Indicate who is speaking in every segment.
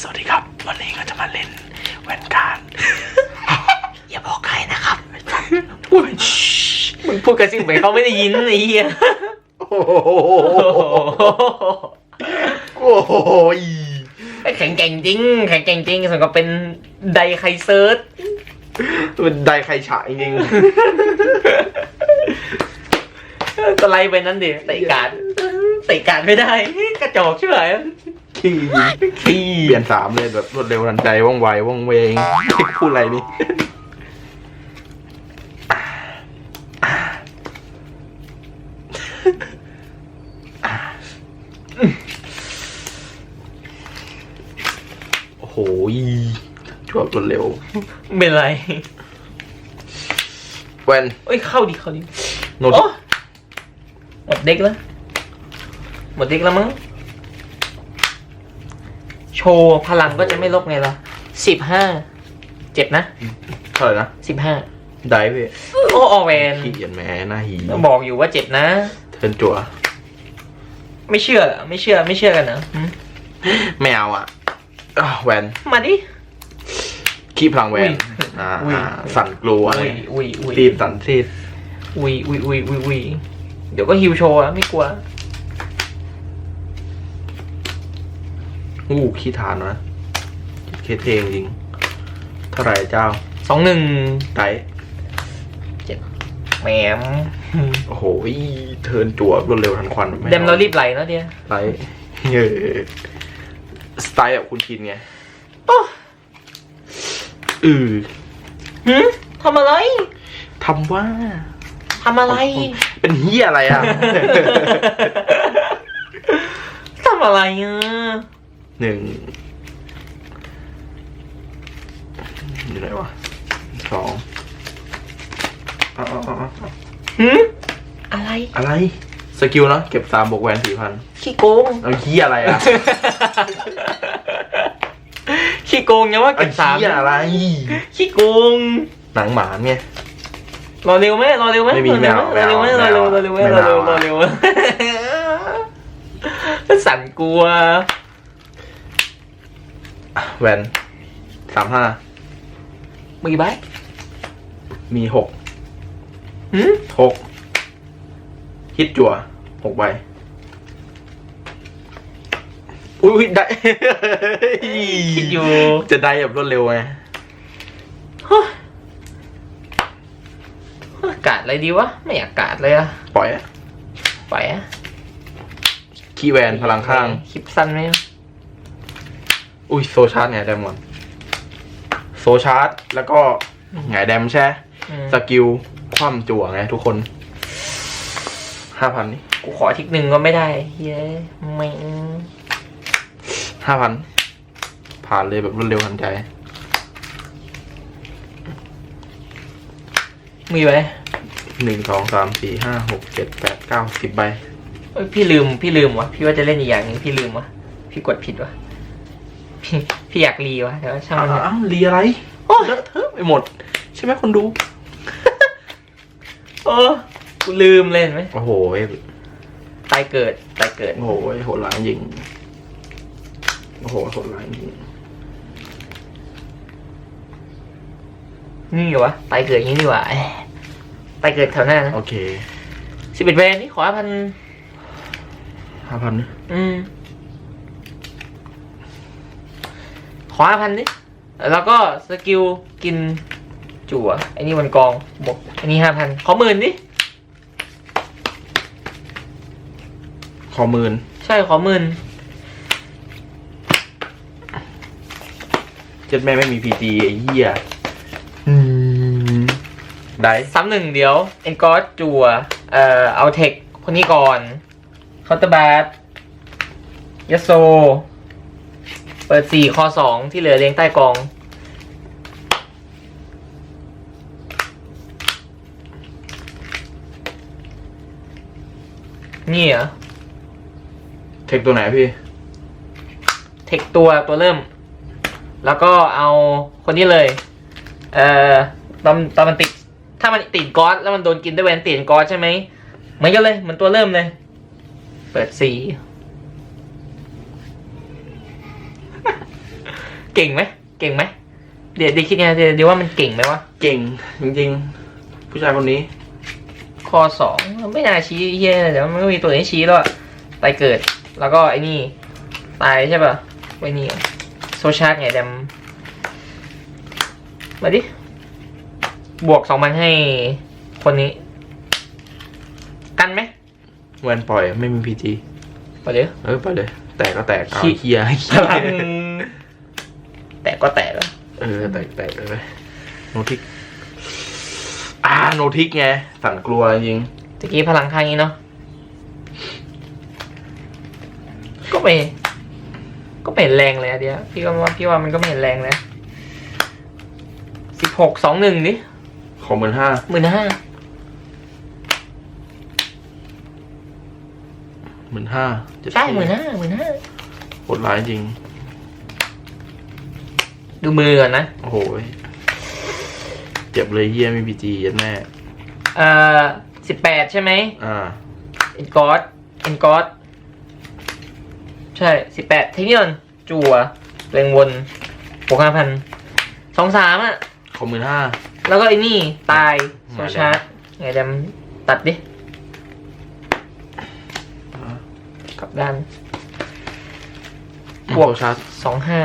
Speaker 1: สวัสดีครับ วันนี้ก็จะมาเล่นแวนการอย่าบอกใครนะครับ
Speaker 2: พูดมึงพูดกระซิบไปเขาไม่ได้ยินไอ้เหี้ย
Speaker 1: โอ้โหโอ้โห
Speaker 2: แข็งแกร่งจริง แข็งแกร่งจริงสมกับเป็นไดไคเซิร์ช
Speaker 1: มันได้ใครฉายจริง
Speaker 2: ก็ไล่ไปนั้นดิเตะการดเตะการดไม่ได้ กระจอกใช่ไหม
Speaker 1: ขี้
Speaker 2: ขี้
Speaker 1: เปลี่ยนสามเลยแบบรวดเร็วทันใจว่องไวว่องเวงพูดอะไรนี่โอ้โหชวบรวดเร็ว
Speaker 2: เป็นไร
Speaker 1: แวน
Speaker 2: เอ้ยเข้าดิเข้าดิ
Speaker 1: โนด
Speaker 2: โอ้หมดเด็กแล้วหมดเด็กแล้วมั้ง โชว์พลังก็จะไม่ลบไงล่ะสิบห้าเจ็บนะ
Speaker 1: เท่าไหร่นะ
Speaker 2: สิบห้า
Speaker 1: ได้พี่
Speaker 2: โอ้ออแวน
Speaker 1: ขี้เกียจแหม่หน้าหี
Speaker 2: บอกอยู่ว่าเจ็บนะ
Speaker 1: เทิร์นจั่ว
Speaker 2: ไม่เชื่อเหรอไม่เชื่อไม่เชื่อกันนะหืม
Speaker 1: ไม่เอาอะอ้าวแวน
Speaker 2: มาดิ
Speaker 1: ขี้พลังแวน
Speaker 2: อุ้ย
Speaker 1: อ่า
Speaker 2: อุ้ย
Speaker 1: สั่นกลัวอะไร
Speaker 2: อุ้ยอุ้ยอุ้ย
Speaker 1: ซีดสั่นซีด
Speaker 2: อุ้ยอุ้ยอุ้ยอุ้ยอุ้ยเดี๋ยวก็ฮิวโชว์อะไม่กลัว
Speaker 1: อู้ขี้ทานนะเคเทงจริง เท่าไหร่เจ้า
Speaker 2: สองหนึ่ง
Speaker 1: ไต
Speaker 2: แหมม
Speaker 1: โอ้โหเทิร์นจั่วรวดเร็วทันควันไเด
Speaker 2: มเรารีบไหลนะเดีย
Speaker 1: ไตเฮ้ยสไตล์แบบคุณชินไง
Speaker 2: โอ้
Speaker 1: อือ
Speaker 2: หืมทำอะไร
Speaker 1: ทำว่า
Speaker 2: ทำอะไร
Speaker 1: เป็นเฮียอะไรอะ
Speaker 2: ทำอะไรอะ
Speaker 1: หนึ่งอยู่ไหนวะสองเอาเอาเอาเอา
Speaker 2: หืมอะไร
Speaker 1: อะไรสกิลเนาะเก็บสามบวกแวนสี่พัน
Speaker 2: ขี้โกง
Speaker 1: เอาเฮียอะไรอะ
Speaker 2: ขี้โกงยังว่า
Speaker 1: เอา
Speaker 2: เก็บสาม
Speaker 1: เฮียอะไร
Speaker 2: ขี้โกง
Speaker 1: หนังหมาไง
Speaker 2: รอเร็วไหมรอเร็วไหม
Speaker 1: ไม่มี
Speaker 2: รอเร็วไห
Speaker 1: ไม่
Speaker 2: รอ
Speaker 1: เอา
Speaker 2: เร็วไหม
Speaker 1: ไม่
Speaker 2: รอ
Speaker 1: เอา
Speaker 2: เร็วรอเร็วไหม
Speaker 1: ไม่
Speaker 2: รอ
Speaker 1: เอา
Speaker 2: เร็วรอเร็วสั่นกลัว
Speaker 1: แวนสามห้า
Speaker 2: มือใบ
Speaker 1: มีหก
Speaker 2: หืม
Speaker 1: หกฮิตจั่วหกใบอุ้ยได้
Speaker 2: คิดอยู่
Speaker 1: จะได้แบบรวดเร็วไง
Speaker 2: อากาศอะไรดีวะ ไม่อยากอากาศเลยอะ
Speaker 1: ปล่อยอะ
Speaker 2: ไปอะ
Speaker 1: คีย์แวนพลังข้าง
Speaker 2: คลิปสั้นไหม
Speaker 1: อุ้ยโซชาร์จไงแดมก่อนโซชาร์จแล้วก็ไงแดมใช่
Speaker 2: อืม
Speaker 1: สกิลคว่ำจั่วไงทุกคนห้าพันนี่
Speaker 2: กูขอทิกหนึ่งก็ไม่ได้ เย้ยไม่
Speaker 1: ห้าพันผ่านเลยแบบรวดเร็วทันใจ
Speaker 2: มีไหม
Speaker 1: หนึ่งสองสามสี่ห้าหกเจ็ดแปดเก้าสิบใบ
Speaker 2: เอ้ยพี่ลืม พี่ลืมวะพี่ว่าจะเล่นอีกอย่างหนึงพี่ลืมวะพี่กดผิดวะ พี่พี่อยากรีวะเดี๋ยวช่างมันเถอะ
Speaker 1: อ้าวเรียอะไร
Speaker 2: โอ้ย
Speaker 1: เลอะเทอะไปหมด ใช่ไหมคนดู
Speaker 2: โอ้กูลืมเลยเห็นไหม
Speaker 1: โอ้โห
Speaker 2: ตายเกิดตายเกิด
Speaker 1: โอ้โหโหดร้ายจริงโอ้โหโหดร้ายจริง
Speaker 2: นี่วะตายเกิดอย่างนี้ดีกว่าเอ้ยตายเกิดแถวหน้านะ
Speaker 1: โอเค
Speaker 2: สิบเอ็ดแวนนี่ขอห้าพัน
Speaker 1: ห้าพัน
Speaker 2: อืม ขอห้าพันดิแล้วก็สกิลกินจั่วไอ้นี่มันกองบวกอันนี้ห้าพันขอหมื่นดิ
Speaker 1: ขอหมื่น
Speaker 2: ใช่ขอหมื่น
Speaker 1: เจ็ดแม่ไม่มีพีจีไอ้เหี้ยอืมได้
Speaker 2: ซ้ำหนึ่งเดี๋ยวเอ็นกอสจั่วเอ่อเอาเทคคนนี้ก่อนเคาน์เตอร์บาร์ยโซเปิดสี่คอสองที่เหลือเลี้ยงใต้กอง นี่เหรอ
Speaker 1: เทคตัวไหนพี่
Speaker 2: เทคตัวตัวเริ่ม แล้วก็เอาคนนี้เลย เอ่อตอนตอนมันติด ถ้ามันติดก๊อตแล้วมันโดนกินด้วยแวนติดก๊อตใช่ไหมเหมือนกันเลยเหมือนตัวเริ่มเลย เปิดสี เก่งไหมเก่งไหมเดี๋ยวเดี๋ยวคิดไงเดี๋ยวเดี๋ยวว่ามันเก่งไหมวะ
Speaker 1: เก่งจริงๆ ผู้ชายคนนี้
Speaker 2: คอสองไม่น่าชี้เฮียเดี๋ยวมันก็มีตัวไหนชี้แล้วอะตายเกิด แล้วก็ไอ้นี่ ตายใช่ป่ะไว้นี่โซชาร์ดไงแดมมาดิ บวกสองพันให้คนนี้ กันไหม
Speaker 1: แวนปล่อยไม่มีพีจี
Speaker 2: ไปเดี๋ยว
Speaker 1: เออไปเลย แตกก็แตกเอา
Speaker 2: ขี้
Speaker 1: เฮียให้
Speaker 2: พ
Speaker 1: เฮีย
Speaker 2: ลัง แตกก็แตกแล้ว
Speaker 1: เออแตกแตกเลยไปโนทิกอ่าโนทิกไงสั่นกลัวจริง
Speaker 2: ตะกี้พลังข้างนี้เนาะก็ไม่ก็ไม่เห็นแรงเลยอะเดียวพี่ว่าพี่ว่ามันก็ไม่เห็นแรงเลยสิบหกสองหนึ่งดิ
Speaker 1: ของหมื่นห้า
Speaker 2: หมื่นห้า
Speaker 1: หมื่นห้า
Speaker 2: ใช่หมื่นห้าหมื่นห้า
Speaker 1: โหดร้ายจริง
Speaker 2: ดูมือก่อนนะ
Speaker 1: โอ้โหยเจ็บเลยเฮียไม่มีพีจียันแม่
Speaker 2: เอ่อสิบแปดใช่ไหม
Speaker 1: อ่า
Speaker 2: เอ็นกอสเอ็นกอสใช่สิบแปดเทคนิคอนจั่วเร่งวนบวกห้าพันสองสามอะ
Speaker 1: ของหมื่นห้า
Speaker 2: แล้วก็ไอ้นี่ ตายโซ
Speaker 1: มาแล้ว
Speaker 2: ชาร์ดไงเดมตัดดิกลับด้าน
Speaker 1: บวกชาร์จ
Speaker 2: สองห้า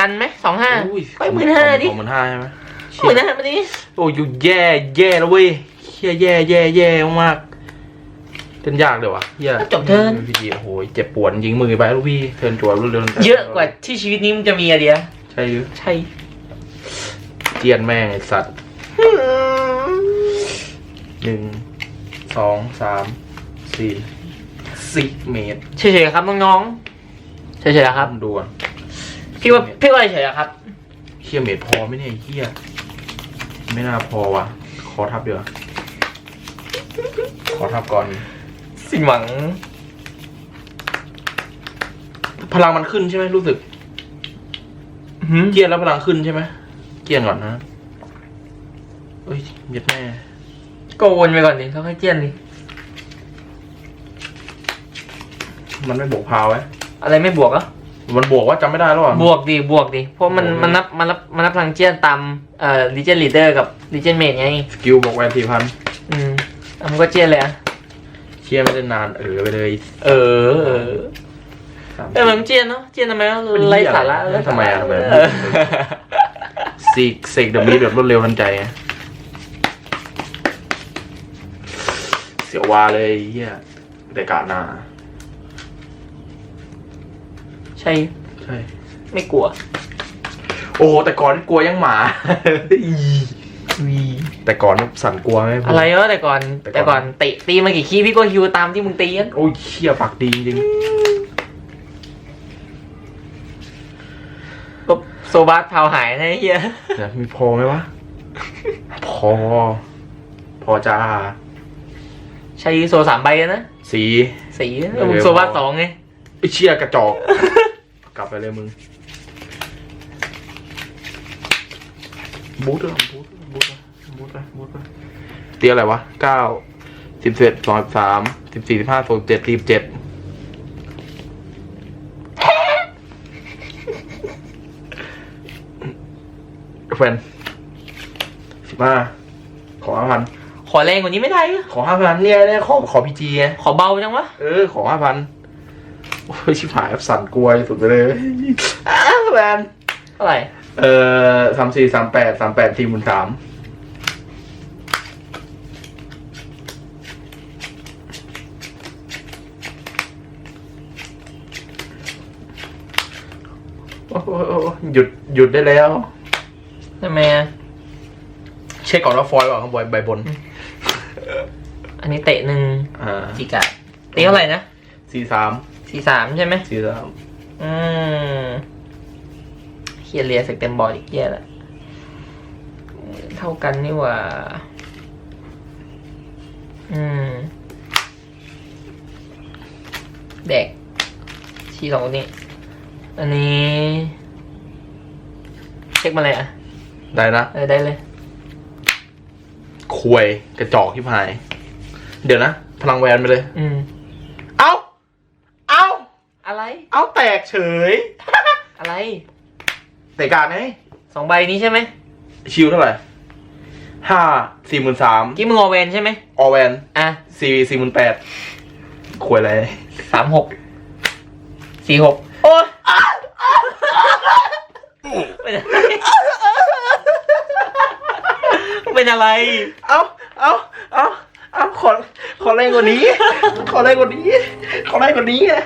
Speaker 2: กันไหมสองห้า
Speaker 1: อุ้ย
Speaker 2: ไปหมื่นห้าดิ
Speaker 1: ของหมื่นห้าใช่ไหม
Speaker 2: หมื่นห้ามาดิ
Speaker 1: โอ้ยอยู่แย่แย่แล้วเว้ยเฮียแย่แย่แย่มากเทิร์นยากเลยวะเฮีย
Speaker 2: จบเทิร์น
Speaker 1: พีจีโอ้โหเจ็บปวดยิงมือไปลูกพี่เทิร์นจั่วรุ่นเร็ว
Speaker 2: เยอะกว่าที่ชีวิตนี้มันจะมีอะเดีย
Speaker 1: ใช่หรือ
Speaker 2: ใช่
Speaker 1: เจียนแม่งไอสัตว์หนึ่งสองสามสี่สิบเมตร
Speaker 2: เฉยๆครับน้องๆเฉยๆครับ
Speaker 1: ดูก่อน
Speaker 2: พี่ว่าพี่ว่าเฉยๆครับ
Speaker 1: เฮียเมตรพอไหมเนี่ยไอ้เฮียไม่น่าพอว่ะ ขอทับเดี๋ยวาขอทับก่อน
Speaker 2: สิ่งหวัง
Speaker 1: พลังมันขึ้นใช่ไหมรู้สึก
Speaker 2: หืม
Speaker 1: เกียนแล้วพลังขึ้นใช่ไหมเกียนก่อนนะเอ้ยเย็ดแม่
Speaker 2: ก็วนไปก่อนดิแล้วค่อยเจียนดิ
Speaker 1: มันไม่บวกพาวไว้
Speaker 2: อะไรไม่บวกอะ
Speaker 1: มันบวกว่าจำไม่ได้แล้วอะ
Speaker 2: บวกดิบวกดิเพราะมัน
Speaker 1: บวกดิ
Speaker 2: มันนับมันนับมันนับพลังเจียนตามเอ่อลีเจนลีดเดอร์กับลีเจนเมดไง
Speaker 1: สกิลบอกแวนสี่พัน
Speaker 2: อืมอะมันก็เจียนเลยอะ
Speaker 1: เชียไม่ได้นานเออไปเลย
Speaker 2: เออเออ
Speaker 1: สาม
Speaker 2: เออมันเจียนเนาะเจียนทำไมวะ
Speaker 1: เป็นเหี้ย
Speaker 2: ไร้สาระ
Speaker 1: อะไร
Speaker 2: ไร้สาระ
Speaker 1: ทำไมอะทำไมอะ
Speaker 2: เออ
Speaker 1: ซีกเสกเดอะมีแบบรวดเร็วทันใจไงเสียววาเลยเฮียแต่กาดหนา
Speaker 2: ใช่
Speaker 1: ใช่
Speaker 2: ไม่กลัว
Speaker 1: โอ้แต่ก่อนนี่กลัวยังหมา
Speaker 2: วี
Speaker 1: แต่ก่อนนี่สั่นกลัวไหมผม
Speaker 2: อะไรวะแต่ก่อน
Speaker 1: แต่ก่อน
Speaker 2: แต่ก่อนเตะตีมากี่คีพี่ก็ฮิวตามที่มึงตีกัน
Speaker 1: โอ้ยเชี่ยปากดีจริง
Speaker 2: ก็โซบาสเผาหายนะไอ้เฮีย
Speaker 1: ๆเดี๋ยวมีพอไหมวะ พอ พอจ้า
Speaker 2: ใช้โซสามใบนะ
Speaker 1: สี
Speaker 2: สี
Speaker 1: เออ
Speaker 2: มึงโซบาสสองไง
Speaker 1: ไอเชี่ยกระจอก กลับไปเลยมึง บูทเลยบูทบูทไปบูทไปบูทไปเตียอะไรวะเก้าสิบเอ็ดสองสามสิบสี่สิบห้าสิบเจ็ดสิบเจ็ดแฟนสิบห้าขอห้าพัน
Speaker 2: ขอแรงกว่านี้ไม่ได้เหรอ
Speaker 1: ขอห้าพันเนี่ยเนี่ยขอขอพีจีไง
Speaker 2: ขอเบาจังวะ
Speaker 1: เออ ขอห้าพัน โอ้ยชิบหายแบบสั่นกลัวสุดไปเลยอ้าวแมน
Speaker 2: เท่าไหร่
Speaker 1: เออสามสี่สามแปดสามแปดสี่หมื่นสามโอ้โหหยุดหยุดได้แล้ว
Speaker 2: ทำไมอะ
Speaker 1: เช็คก่อนว่าฟอยล์ก่อนข้างบนใบบน
Speaker 2: อันนี้เตะหนึ่ง
Speaker 1: อ่า
Speaker 2: จีกะตีเท่าไหร่นะ
Speaker 1: สี่สาม
Speaker 2: สี่สามใช่ไหม
Speaker 1: สี่สาม
Speaker 2: อืมเฮียเรียสเต็มบอร์ดอีกเฮียละเท่ากันนี่หว่า อืม เด็กชีสองคนนี้อันนี้ เช็คมาเลยอะ
Speaker 1: ได้นะ
Speaker 2: เออได้เลย
Speaker 1: ควยกระจอกที่พาย เดี๋ยวนะ พลังแวนไปเลย
Speaker 2: อืม
Speaker 1: เอ้า เอ้า
Speaker 2: อะไร
Speaker 1: เอ้าแตกเฉย
Speaker 2: อะไร
Speaker 1: แแต่การไง
Speaker 2: สองใบนี้ใช่ไหม
Speaker 1: ชิวเท่าไหร่ห้าสี่หมื่นสาม
Speaker 2: กี้มึงออเวนใช่ไหม
Speaker 1: ออแวน
Speaker 2: อะ
Speaker 1: สี่สี่หมื่นแปดควยอะไร
Speaker 2: สามหกสี่หกโอ้ยเป็นอะไรเป็นอะไร
Speaker 1: เอาเอาเอาเอ้าวขอขอแรงกว่านี้ ขอแรงกว่านี้ ขอแรงกว่านี้นะ